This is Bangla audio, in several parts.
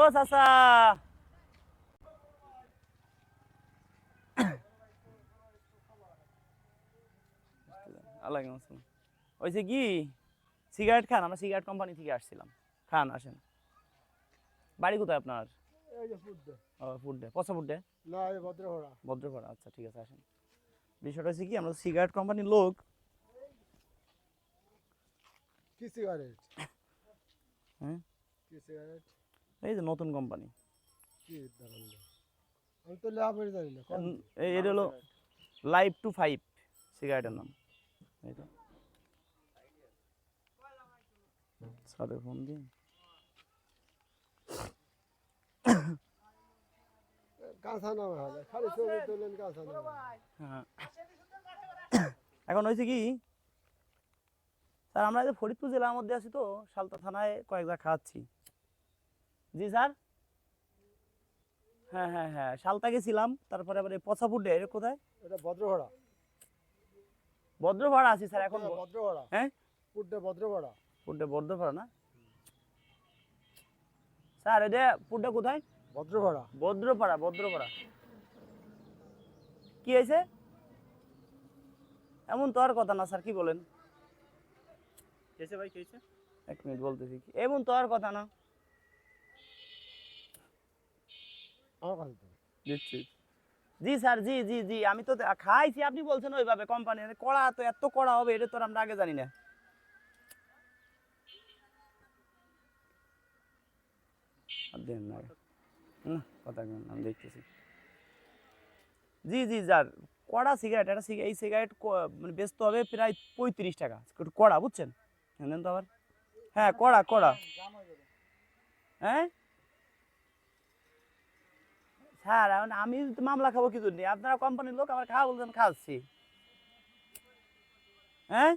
ও চাচা। আলাইকুম আসসালাম। ওইছে কি? সিগারেট খান আমরা সিগারেট কোম্পানি থেকে আসছিলাম। খান আসেন। বাড়ি কোথায় আপনার। ও ফুড ডে পচা ফুড ডে না এই ভদ্রপাড়া আচ্ছা ঠিক আছে আসেন। বিষয়টা হচ্ছে কি আমরা সিগারেট কোম্পানির লোক। কি সিগারেট? হ্যাঁ? কি সিগারেট? এই যে নতুন কোম্পানি কোন এটা হলো লাইভ টু ফাইভ সিগারেটের নাম। এই তো। ফোন হ্যাঁ। এখন হয়েছে কি স্যার আমরা এই যে ফরিদপুর জেলার মধ্যে আছি তো সালতা থানায় কয়েক জায়গা খাওয়াচ্ছি। জি স্যার? হ্যাঁ হ্যাঁ হ্যাঁ সালতা গেছিলাম তারপরে আবার এই এটা কোথায়? এটা আছি স্যার এখন ভদ্রহরা হ্যাঁ? ভদ্রহরা পুরটা না? স্যার এটা পুরটা কোথায়? ভদ্রহরা বদ্রপাড়া বদ্রপাড়া কি হয়েছে? এমন তো আর কথা না স্যার কি বলেন? ভাই এক মিনিট বলতেছি এমন তো আর কথা না। আমার কাছে জি স্যার জি জি জি আমি তো খাইছি আপনি বলছেন ওইভাবে কোম্পানির কড়া তো এত কড়া হবে এটা তো আমরা আগে জানি না। দেন না। কথা আমি দেখতেছি। জি জি স্যার কড়া সিগারেট একটা এই সিগারেট ক- মানে বেচতে হবে প্রায় পঁয়ত্রিশ টাকা। একটু কড়া বুঝছেন? হ্যাঁ তো আবার? হ্যাঁ কড়া কড়া। হ্যাঁ? স্যার এখন আমি তো মামলা খাব কি জন্য? আপনারা কোম্পানির লোক আমার খাওয়া বলছেন খাচ্ছি। হ্যাঁ?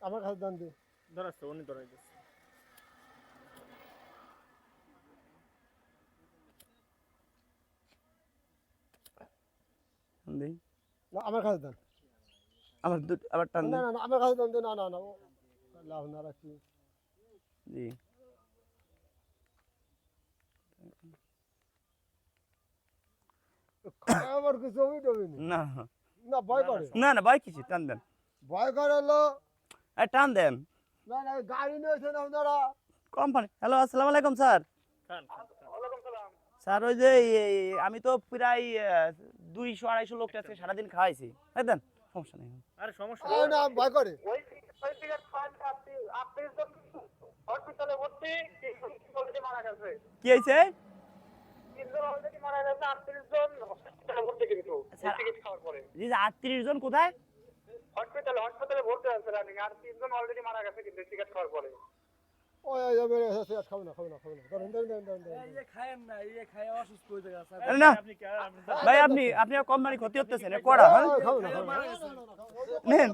আমার কাছে দান দি। ধরাচ্ছে উনি ধরাই দিচ্ছে। না আমার কাছে দান। আবার দুটো আবার টান না না না আমার কাছে দান দে না না না লাভ না রাখি। জি। আমার কিছু নেই না। না ভয় করে। না না ভাই কিছু টান দেন। ভয় করে হলো। এই টান দেন। না না গাড়ি নিয়েছেন আপনারা। কোম্পানি হ্যালো আসসালামু আলাইকুম স্যার। স্যার ওই যে আমি তো প্রায় দুইশো আড়াইশো লোকটা আজকে সারাদিন খাওয়াইছি। তাই দেন সমস্যা নেই। আরে সমস্যা না ভয় করে। কি হয়েছে তিনজন অলরেডি মারা গেছে আটত্রিশ জন হসপিটালে ভর্তি কিন্তু স্যার- সিগারেট খাওয়ার পরে। জি আটত্রিশ জন কোথায়? হসপিটালে হসপিটালে ভর্তি আছে রানিং আর তিনজন অলরেডি মারা গেছে কিন্তু সিগারেট খাওয়ার পরে। ওই ওই ওই মেরে এসে খাব না খাব না খাব না। ধরেন ধরেন ধরেন ধরেন ধরেন। আরে না। আপনি কে আপনি ভাই আপনি আপনি কোম্পানি ক্ষতি হতেছেন কড়া হ্যাঁ? নেন।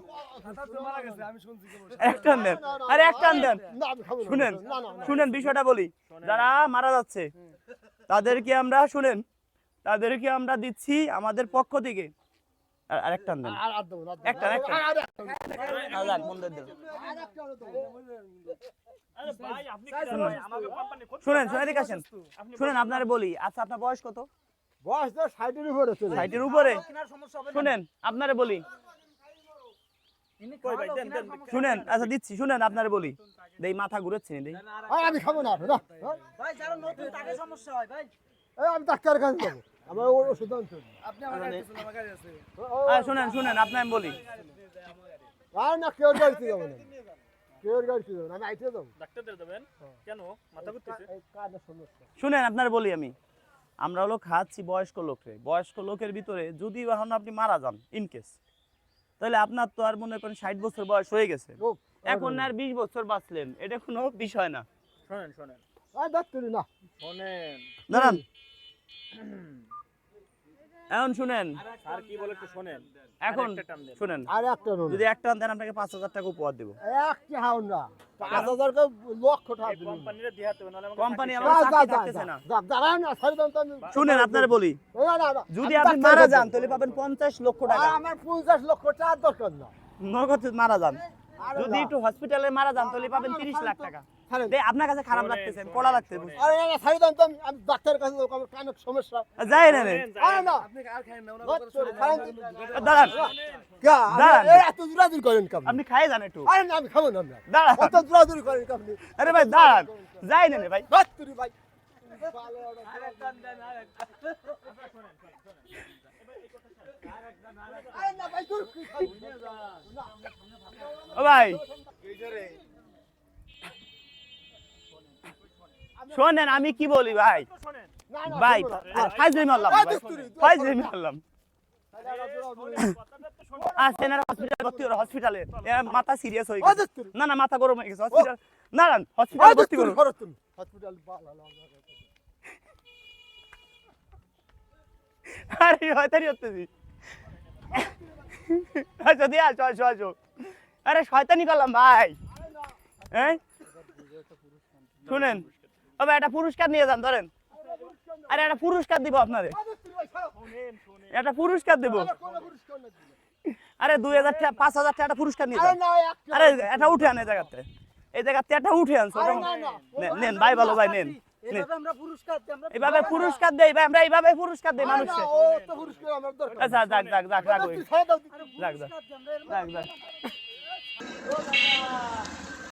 একটা দেন আরে একটা দেন না আমি খাব না শুনেন। শুনেন বিষয়টা বলি। যারা মারা যাচ্ছে তাদেরকে আমরা শুনেন তাদেরকে আমরা দিচ্ছি আমাদের পক্ষ থেকে আর আরেকটা দেন। একটা, একটা। দেন। শুনেন আসেন শুনেন আপনার বলি আচ্ছা আপনার বয়স কত বয়স তো ষাটের উপরে ষাটের উপরে শুনেন আপনারে বলি শুনেন আচ্ছা দিচ্ছি শুনেন আপনারে বলি। দেই মাথা ঘুরেছে দেই। আমি খাব না ভাই যারা নতুন তাকে সমস্যা হয় ভাই। এই আমি ডাক্তারের কাছে যাব। আমার ও- ওষুধ আপনি আমার কাছে আছে। শুনেন শুনেন আপনার আমি বলি। আর না কেউ গাড়িতে যাব না। শুনেন আপনার বলি আমি। আমরা হলো খাচ্ছি বয়স্ক লোকরে। বয়স্ক লোকের ভিতরে যদি এখন আপনি মারা যান ইন কেস তাহলে আপনার তো আর মনে করেন ষাট বছর বয়স হয়ে গেছে। এখন আর বিশ বছর বাঁচলেন এটা কোনো বিষয় না। শোনেন শোনেন। না। শোনেন। দাঁড়ান। এখন শুনেন। স্যার কি বলে একটু শোনেন। এখন। শুনেন। আর একটা যদি একটা দেন আপনাকে পাঁচ হাজার টাকা উপহার দেবো। একটি হাও না। পাঁচ হাজার কে লক্ষ টাকা কোম্পানিরে দিয়ে কোম্পানি আমার যা, যা, চাকরি থাকতেছে না। দাঁড়ান না, ছেড়ে দাও শুনেন আপনার বলি। যদি আপনি মারা যান তাহলে পাবেন পঞ্চাশ লক্ষ টাকা। আমার পঞ্চাশ লক্ষ টাকার দরকার না। নগদ মারা যান। আরে যদি একটু হসপিটালে মারা যান তাহলে পাবেন তিরিশ লাখ টাকা। আপনার কাছে খারাপ লাগতেছে কড়া লাগতেছে। আরে না না ছাড়ি দেন আমি আমি ডাক্তারের কাছে যাব, আমার কানের সমস্যা। যাই না রে আরে না। আপনি আর খাইন না। দাঁড়ান। দাঁড়ান। এত করেন কেমন? আপনি খাই একটু। আরে না, আমি খাব না আমরা। দাঁড়ান। অত দূরাদূরি করেন কেমন? আরে ভাই দাঁড়ান। যাই না রে ভাই। ভাই। আরে ভাই, শোনেন আমি কি বলি ভাই? না, না, ভাই। ফাইজলি মারলাম। ফাইজলি মারলাম আরে না, দূরাদূরি। আর হসপিটাল ভর্তি করো হসপিটালে মাথা সিরিয়াস হয়ে গেছে। না না মাথা গরম হয়ে গেছে। হসপিটাল না না হসপিটাল ভর্তি করো। হসপিটাল। আরে শয়তানি করতেছি আচ্ছা দিয়ে আসো আসো আসো। আরে শয়তানি করলাম ভাই। হ্যাঁ শুনেন ভাই একটা পুরস্কার নিয়ে যান ধরেন আরে একটা পুরস্কার দিব আপনাদের। একটা পুরস্কার দেব। আরে দুই হাজার টাকা পাঁচ হাজার টাকা একটা পুরস্কার নিয়ে আরে এটা উঠে আন এই জায়গাতে এই জায়গাতে একটা উঠে আনছো। নেন, ভাই ভালো ভাই নেন। এইভাবে পুরস্কার দিই, ভাই আমরা এইভাবে পুরস্কার দেই মানুষকে। আচ্ছা যাক যাক যাক যাক। যাক যাক যাক